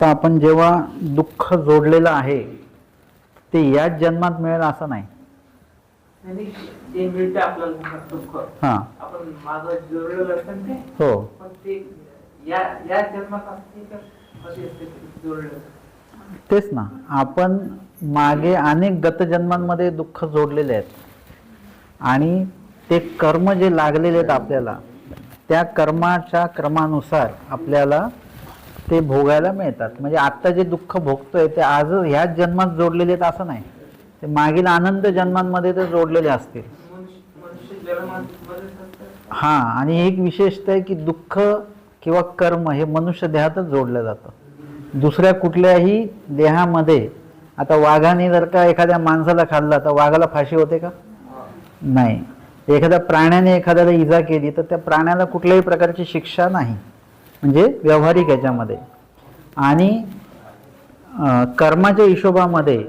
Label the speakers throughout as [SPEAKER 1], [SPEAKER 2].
[SPEAKER 1] तर आपण जेव्हा दुःख जोडलेलं आहे ते याच जन्मात मिळेल असं नाही. हा. हो. तेच ना. आपण मागे अनेक गतजन्मांमध्ये दुःख जोडलेले आहेत. आणि ते कर्म जे लागलेले आहेत आपल्याला त्या कर्माच्या क्रमानुसार आपल्याला ते भोगायला मिळतात. म्हणजे आत्ता जे दुःख भोगतोय ते आज ह्याच जन्मात जोडलेले आहेत असं नाही. ते मागील अनंत जन्मांमध्ये ते जोडलेले असतील.
[SPEAKER 2] हां
[SPEAKER 1] हा आणि एक विशेषता आहे की दुःख किंवा कर्म हे मनुष्य देहातच जोडलं जातं. दुसऱ्या कुठल्याही देहामध्ये आता वाघाने जर का एखाद्या माणसाला खाल्ला तर वाघाला फाशी होते का? नाही. एखाद्या प्राण्याने एखाद्याला इजा केली तर त्या प्राण्याला कुठल्याही प्रकारची शिक्षा नाही. म्हणजे व्यावहारिक याच्यामध्ये. आणि कर्माच्या हिशोबामध्ये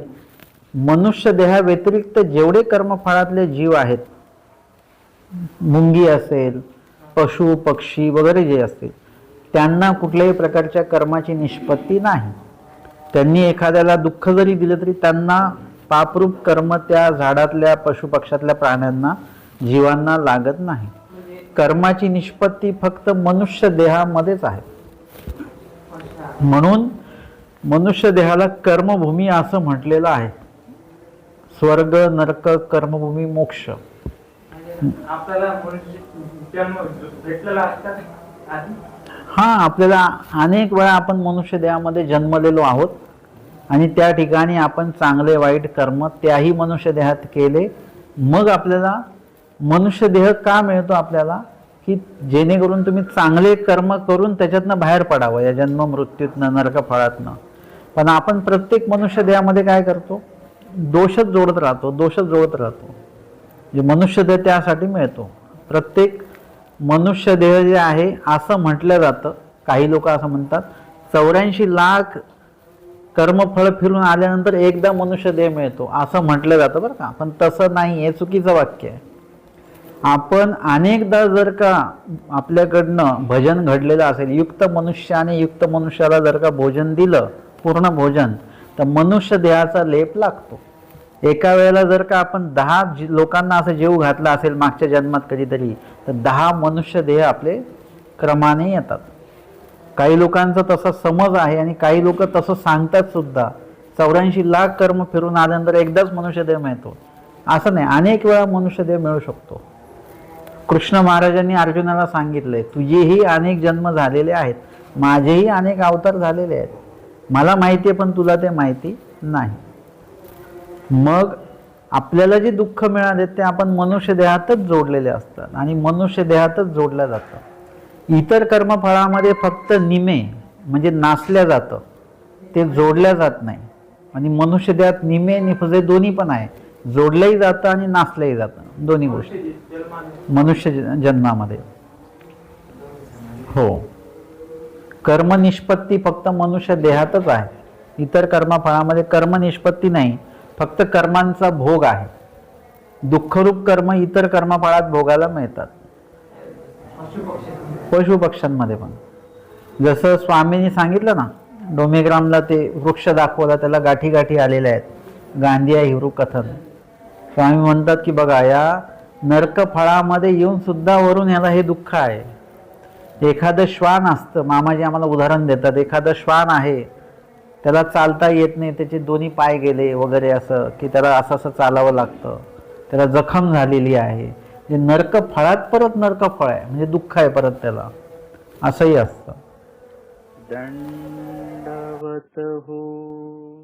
[SPEAKER 1] मनुष्य देहाव्यतिरिक्त जेवढे कर्मफळातले जीव आहेत मुंगी असेल पशु पक्षी वगैरे जे असतील त्यांना कुठल्याही प्रकारच्या कर्माची निष्पत्ती नाही. त्यांनी एखाद्याला दुःख जरी दिलं तरी त्यांना पापरूप कर्म त्या झाडातल्या पशुपक्षातल्या प्राण्यांना जीवांना लागत नाही. कर्माची निष्पत्ती फक्त मनुष्य देहामध्येच आहे. म्हणून मनुष्य देहाला कर्मभूमी असं म्हटलेलं आहे. स्वर्ग नरक कर्मभूमी मोक्ष. हा आपल्याला अनेक वेळा आपण मनुष्य देहामध्ये जन्मलेलो आहोत. आणि त्या ठिकाणी आपण चांगले वाईट कर्म त्याही मनुष्य देहात केले. मग आपल्याला मनुष्य देह का मिळतो आपल्याला? की जेणेकरून तुम्ही चांगले कर्म करून त्याच्यातनं बाहेर पडावं या जन्म मृत्यूतनं नरक फळातनं पण आपण प्रत्येक मनुष्य देहामध्ये काय करतो? दोषच जोडत राहतो दोषच जोडत राहतो. जे मनुष्य देह त्यासाठी मिळतो. प्रत्येक मनुष्य देह जे आहे असं म्हटलं जातं. काही लोक असं म्हणतात चौऱ्याऐंशी लाख कर्मफळ फिरून आल्यानंतर एकदा मनुष्य देह मिळतो असं म्हटलं जातं बरं का. पण तसं नाही हे चुकीचं वाक्य आहे. आपण अनेकदा जर का आपल्याकडनं भजन घडलेलं असेल युक्त मनुष्याने युक्त मनुष्याला जर का भोजन दिलं पूर्ण भोजन तर मनुष्य देहाचा लेप लागतो. एका वेळेला जर का आपण दहा जी- लोकांना असं जीव घातला असेल मागच्या जन्मात कधीतरी तर दहा मनुष्य देह आपले क्रमाने येतात. काही लोकांचा तसा समज आहे आणि काही लोक तसं सांगतात सुद्धा. चौऱ्याऐंशी लाख कर्म फिरून आल्यानंतर एकदाच मनुष्यदेह मिळतो. असं नाही अनेक वेळा मनुष्यदेह मिळू शकतो. कृष्ण महाराजांनी अर्जुनाला सांगितलंय तुझेही अनेक जन्म झालेले आहेत माझेही अनेक अवतार झालेले आहेत. मला माहिती आहे पण तुला ते माहिती नाही. मग आपल्याला जे दुःख मिळाले ते आपण मनुष्य देहातच जोडलेले असतात आणि मनुष्य देहातच जोडल्या जातं इतर कर्मफळामध्ये फक्त निमे म्हणजे नाचल्या जातं ते जोडल्या जात नाही. आणि मनुष्य देहात निमे निफजे दोन्ही पण आहे जोडलंही जातं आणि नाचलंही जातं. दोन्ही गोष्टी.
[SPEAKER 2] मनुष्य
[SPEAKER 1] ज- जन्मामध्ये. हो. कर्मनिष्पत्ती फक्त मनुष्य देहातच आहे. इतर कर्मफळामध्ये कर्मनिष्पत्ती नाही. फक्त कर्मांचा भोग आहे. दुःखरूप कर्म इतर कर्मफळात भोगायला मिळतात.
[SPEAKER 2] पशुपक्षी
[SPEAKER 1] पशु पक्ष्यांमध्ये पण. जसं स्वामींनी सांगितलं ना डोमेग्रामला ते वृक्ष दाखवला त्याला गाठी गाठी आलेल्या आहेत. गांधी हिरू कथन स्वामी म्हणतात की बघा या नरक फळामध्ये येऊन सुद्धा वरून ह्याला हे दुःख आहे. एखादं श्वान असतं मामाजी आम्हाला उदाहरण देतात एखादं श्वान आहे त्याला चालता येत नाही त्याचे दोन्ही पाय गेले वगैरे असं की त्याला असं असं चालावं लागतं त्याला जखम झालेली आहे. म्हणजे नरक फळात परत नरक फळ आहे म्हणजे दुःख आहे परत त्याला. असंही असतं.
[SPEAKER 3] दंडवत हो